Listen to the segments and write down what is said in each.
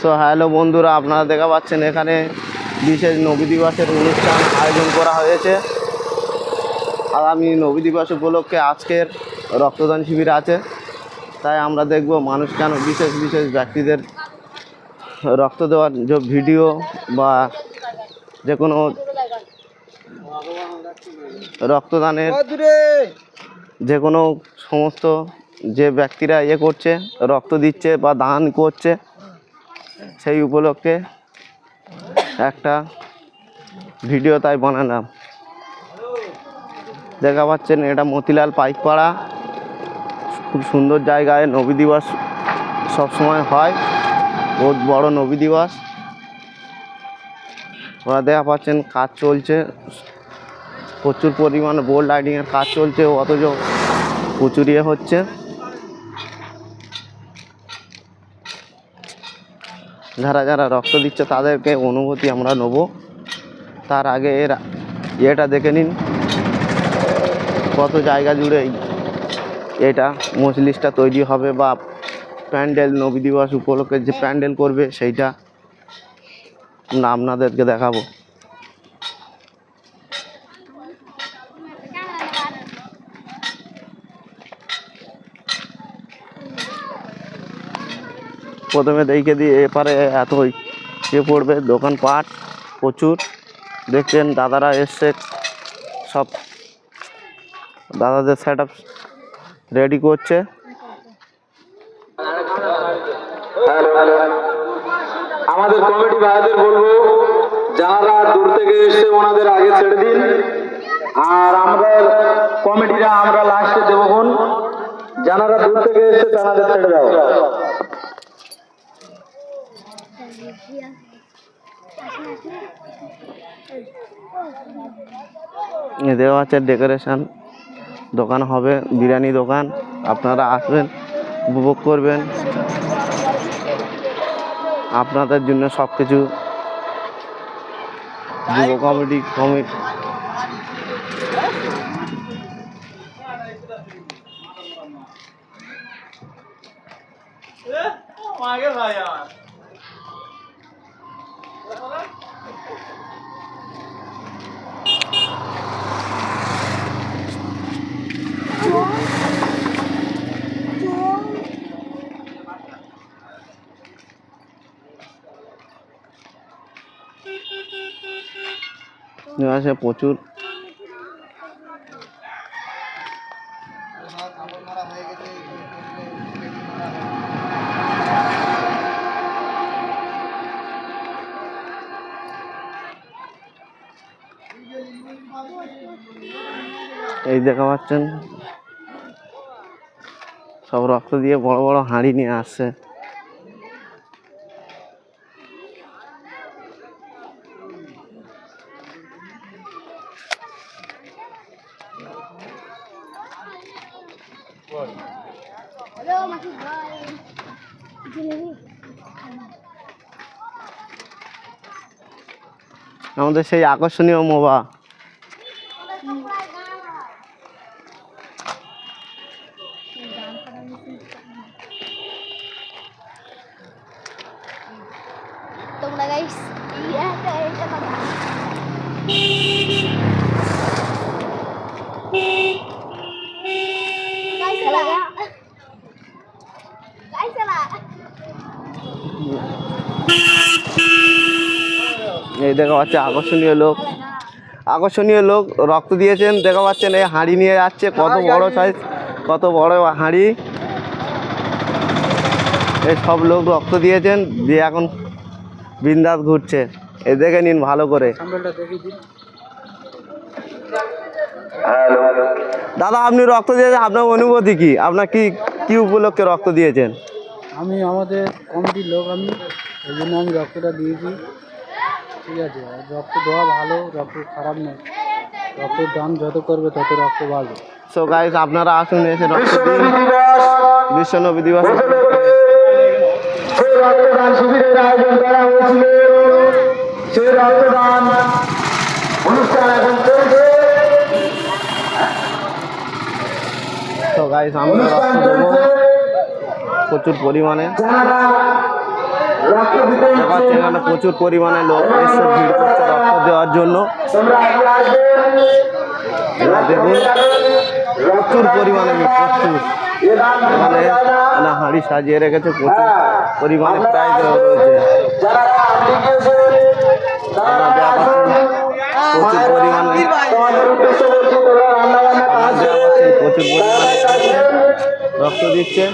So hello বন্ধুরা আপনারা দেখা পাচ্ছেন এখানে বিশেষ নবী দিবসের অনুষ্ঠান আয়োজন করা হয়েছে। আগামী নবী দিবস উপলক্ষে আজকের রক্তদান শিবির আছে। তাই আমরা দেখব মানুষ কেন বিশেষ বিশেষ ব্যক্তিদের রক্ত দেওয়ার যে ভিডিও বা যে কোনো রক্তদানের যে কোনো সমস্ত যে ব্যক্তিরা ইয়ে করছে রক্ত দিচ্ছে বা দান করছে সেই উপলক্ষে একটা ভিডিও তাই বানালাম। দেখা পাচ্ছেন এটা মতিলাল পাইকপাড়া। খুব সুন্দর জায়গায় নবী দিবস সবসময় হয়। বহুত বড় নবী দিবস। ওরা দেখা পাচ্ছেন কাজ চলছে। প্রচুর পরিমাণে বোল্ড লাইটিংয়ের কাজ চলছে। অথচ প্রচুর ইয়ে হচ্ছে। যারা যারা রক্ত দিচ্ছে, তাদেরকে অনুভূতি আমরা নেব। তার আগে এর ইয়েটা দেখে নিন। কত জায়গা জুড়ে এটা মজলিসটা তৈরি হবে বা প্যান্ডেল নবী দিবস উপলক্ষে যে প্যান্ডেল করবে, সেইটা আপনাদেরকে দেখাবো। প্রথমে দেখে দিয়ে এপারে এত ইয়ে পড়বে দোকানপাট প্রচুর। দেখছেন দাদারা এসছে, সব দাদাদের সেট আপ রেডি করছে। আমাদের কমিটি ভাইদের বলব, যারা দূর থেকে এসে ওনাদের আগে ছেড়ে দিন। আর আমাদের কমিটিরা আমরা লাস্টে দেবো যারা দূর থেকে এসে তাদের ছেড়ে দাও। এ দেওয়া আছে ডেকোরেশন দোকান হবে, বিরিয়ানি দোকান। আপনারা আসবেন, উপভোগ করবেন। আপনাদের জন্য সব কিছু যুব কমিটি কমিটি আছে প্রচুর এই দেখা পাচ্ছেন সব রক্ত দিয়ে বড় বড় হাঁড়ি নিয়ে আসছে. আমাদের সেই আকর্ষণীয় মোবা তোমরা গাইস এটা কথা এই দেখা পাচ্ছে আকর্ষণীয় লোক। আকর্ষণীয় লোক রক্ত দিয়েছেন দেখা পাচ্ছেন এই হাঁড়ি নিয়ে যাচ্ছে কত বড় সাইজ কত বড় হাঁড়ি। এই সব লোক রক্ত দিয়েছেন দিয়ে এখন বিন্দাস ঘুরছে। এ দেখে নিন ভালো করে। দাদা আপনি রক্ত দিয়েছেন আপনার অনুভূতি কি? আপনার কি কি উপলক্ষে রক্ত দিয়েছেন? আমি আমাদের কমিটির লোক আমি এই জন্য আমি রক্তটা দিয়েছি। ঠিক আছে রক্ত দেওয়া ভালো রক্ত খারাপ নয়। রক্তের দাম যত করবে তত রক্ত বাড়বে। সো গাইস আপনারা আসুন এসে রক্ত দিন। বিশ্ব নবী দিবস। রক্তদান শিবিরের আয়োজন করা হয়েছিল। সেই রক্তদান অনুষ্ঠান এখন চলছে। তো গাইস আমরা রক্ত দেবো। প্রচুর পরিমাণে। এখানে প্রচুর পরিমাণে লোক এসে ভিড় করছে রক্ত দেওয়ার জন্য। দেখুন প্রচুর পরিমাণে প্রচুর এখানে এখানে হাঁড়ি সাজিয়ে রেখেছে প্রচুর পরিমাণে প্রায় রয়েছে দেওয়া প্রচুর পরিমাণে প্রচুর পরিমাণে রক্ত দিচ্ছে।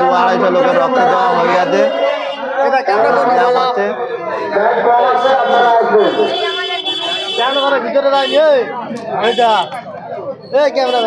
দু আড়াইশো লোকের রক্ত দেওয়া হয়ে গেছে। ভিতরে দাঁড়িয়ে ক্যামেরা